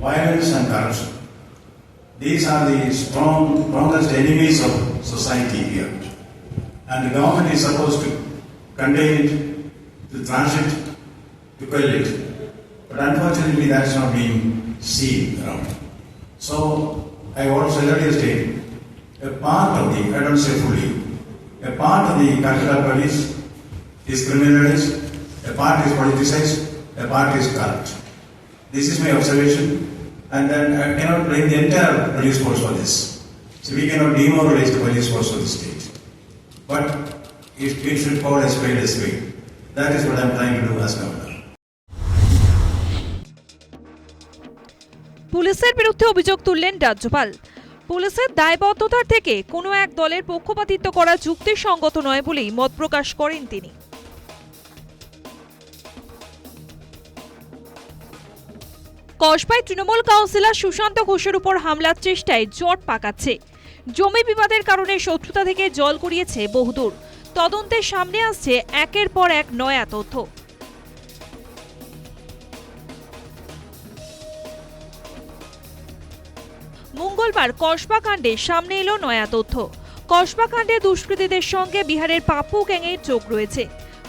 violence and corruption. These are the strong, strongest enemies of society here. And the government is supposed to contain it, to thrash it, to quell it. But unfortunately, that's not being seen around. So, I also earlier a part of the, I don't say fully, a part of the Calcutta police is criminalized, a part is politicized, a part is corrupt. This is my observation, and then I cannot blame the entire police force for this. So we cannot demoralize the police force of the state. But it, it should call a spade a spade. That is what I'm trying to do as governor. পুলিশের বিরুদ্ধে অভিযোগ তুললেন রাজ্যপাল পুলিশের দায়বদ্ধতার থেকে কোনো এক দলের পক্ষপাতিত্ব করা যুক্তিসঙ্গত নয় বলেই মত প্রকাশ করেন তিনি কসবায় তৃণমূল কাউন্সিলর সুশান্ত ঘোষের উপর হামলার চেষ্টায় জট পাকাচ্ছে। জমি বিবাদের কারণে শত্রুতা থেকে জল গড়িয়েছে বহুদূর। তদন্তের সামনে আসছে একের পর এক নয়া তথ্য। মঙ্গলবার কসবা কাণ্ডে সামনে এলো নয়া তথ্য। কসবা কাণ্ডে দুষ্কৃতীদের সঙ্গে বিহারের পাপ্পু গ্যাংয়ের চোখ রয়েছে।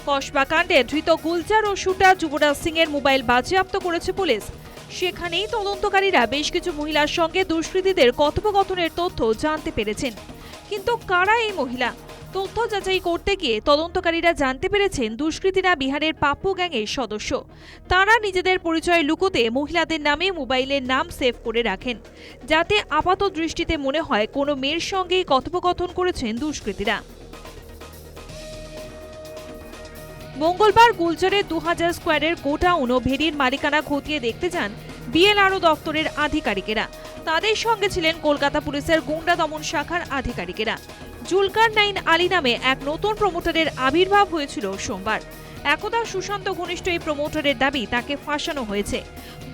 কসবা কাণ্ডে ধৃত গুলজার ও শুটার যুবরাজ সিং এর মোবাইল বাজেয়াপ্ত করেছে পুলিশ। সেখানেই তদন্তকারীরা বেশ কিছু মহিলার সঙ্গে দুষ্কৃতীদের কথোপকথনের তথ্য জানতে পেরেছেন। কিন্তু কারা এই মহিলা? তথ্য যাচাই করতে গিয়ে তদন্তকারীরা জানতে পেরেছেন দুষ্কৃতীরা বিহারের পাপ্পু গ্যাংয়ের সদস্য। তারা নিজেদের পরিচয় লুকোতে মহিলাদের নামে মোবাইলের নাম সেভ করে রাখেন, যাতে আপাত দৃষ্টিতে মনে হয় কোনো মেয়ের সঙ্গেই কথোপকথন করেছেন দুষ্কৃতীরা। মঙ্গলবার গুলজারের দু হাজার স্কোয়ারের গোডাউন ও ভেরির মালিকানা খতিয়ে দেখতে যান বিএলআরও দপ্তরের আধিকারিকেরা। তাদের সঙ্গে ছিলেন কলকাতা পুলিশের গুন্ডা দমন শাখার আধিকারিকেরা। জুলকার নাইন আলী নামে এক নতুন প্রমোটারের আবির্ভাব হয়েছিল সোমবার। একদা সুশান্ত ঘনিষ্ঠ এই প্রমোটারের দাবি তাকে ফাঁসানো হয়েছে।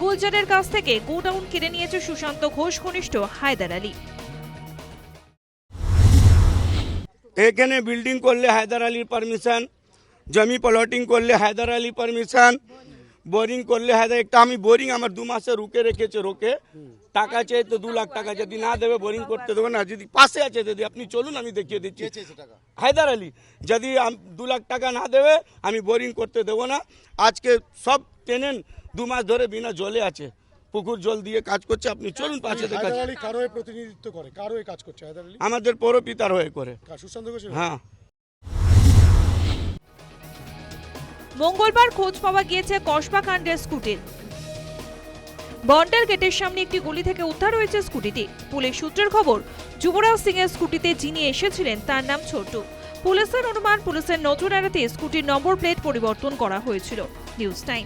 গুলজারের কাছ থেকে গোডাউন কিনে নিয়েছে সুশান্ত ঘোষ ঘনিষ্ঠ হায়দার আলী। এখানে বিল্ডিং করলে হায়দার আলীর পারমিশন জমি প্লটিং করলে হায়দার আলী পারমিশন বোরিং করলে হায়দার একটা আমি বোরিং আমার দু মাসে রুকে রেখেছে রোকে। টাকা চেয়ে তো দু লাখ টাকা যদি না দেবে বোরিং করতে দেবো না যদি পাশে আছে দিদি আপনি চলুন আমি দেখিয়ে দিচ্ছি। হায়দার আলী যদি দু লাখ টাকা না দেবে আমি বোরিং করতে দেবো না। আজকে সব টেনেন দু মাস ধরে বিনা জলে আছে। পুকুর জল দিয়ে কাজ করছে আপনি চলুন পাশে কারও প্রতিনিধিত্ব করে? কারও কাজ করছে আমাদের পৌরপিতার হয়ে করে। সুশান্ত হ্যাঁ। মঙ্গলবার খোঁজ পাওয়া গিয়েছে কসবা কাণ্ডের স্কুটির বন্ডার গেটের সামনে একটি গলি থেকে উদ্ধার হয়েছে স্কুটিটি। পুলিশ সূত্রের খবর, যুবরাজ সিং এর স্কুটিতে যিনি এসেছিলেন, তার নাম ছোট্টু পুলিশের অনুমান, পুলিশের নজর এড়াতে স্কুটির নম্বর প্লেট পরিবর্তন করা হয়েছিল। News time